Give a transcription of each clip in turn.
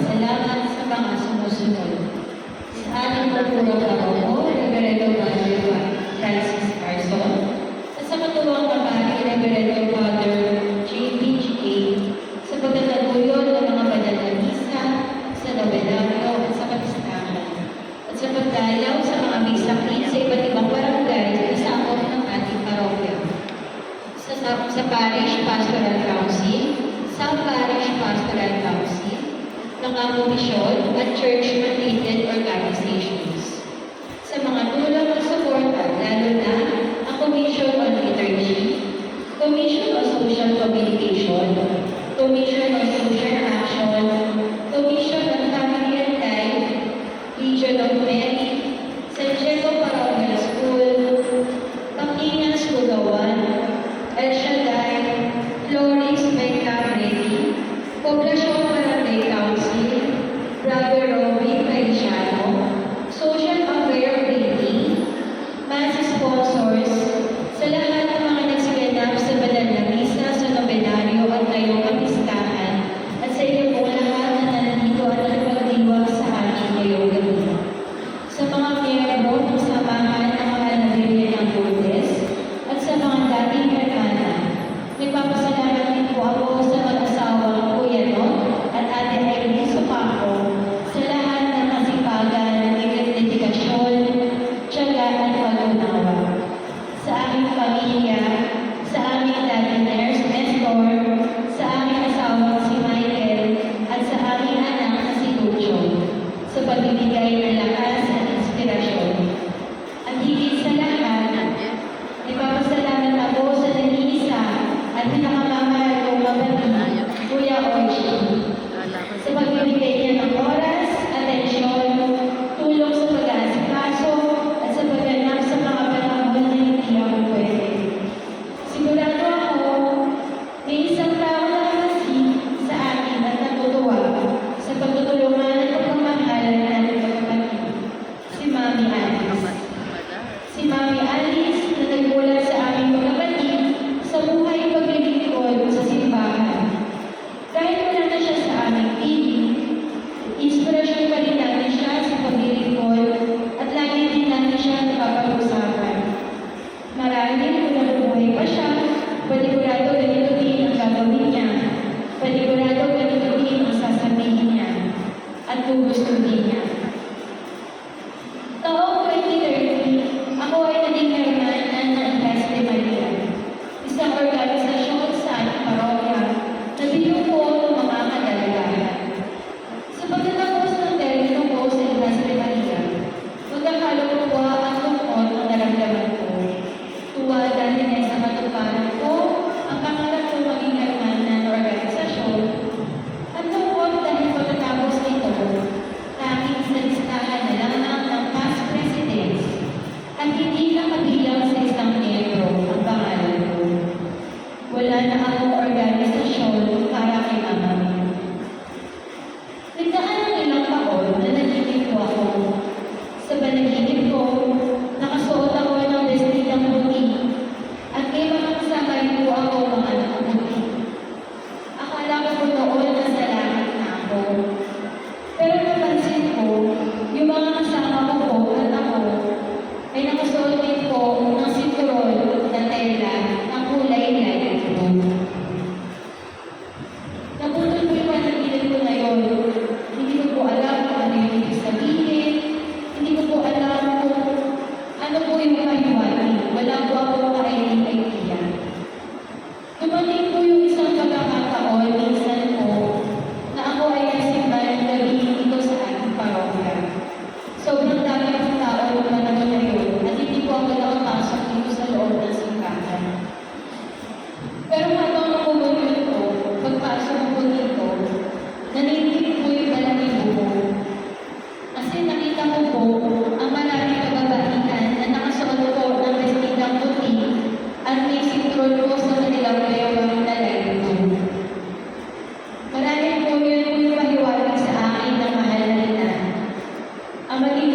Salamat sa mga sumusunod. Sa ating pagpulong ako, Reverendo Father Francis Carson, at sa katuwang babae, Reverendo Father J.P.G.A., sa pagtataguyon ng mga badalamisa, sa nobenaryo at sa kapistahan, at sa pagdalaw sa mga bisakin sa iba't ibang barangay sa ng ating parokya. Sa, sa Parish Pastoral Council, South Parish Pastoral Council, ng mga komisyon at church maintenance to be somebody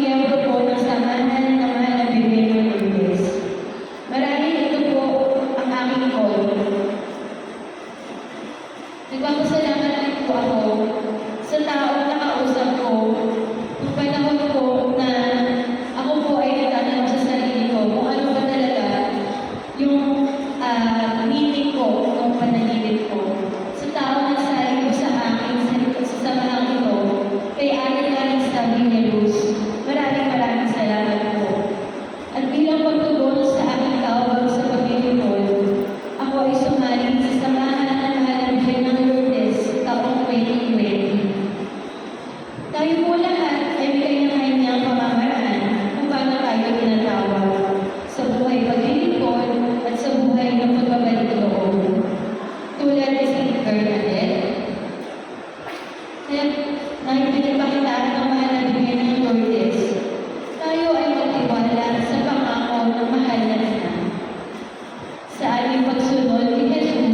na ipinipakita ng mahal na bigay. Tayo ay magtiwala sa pangako ng mahal na Sa ating pagsunod kay Jesus,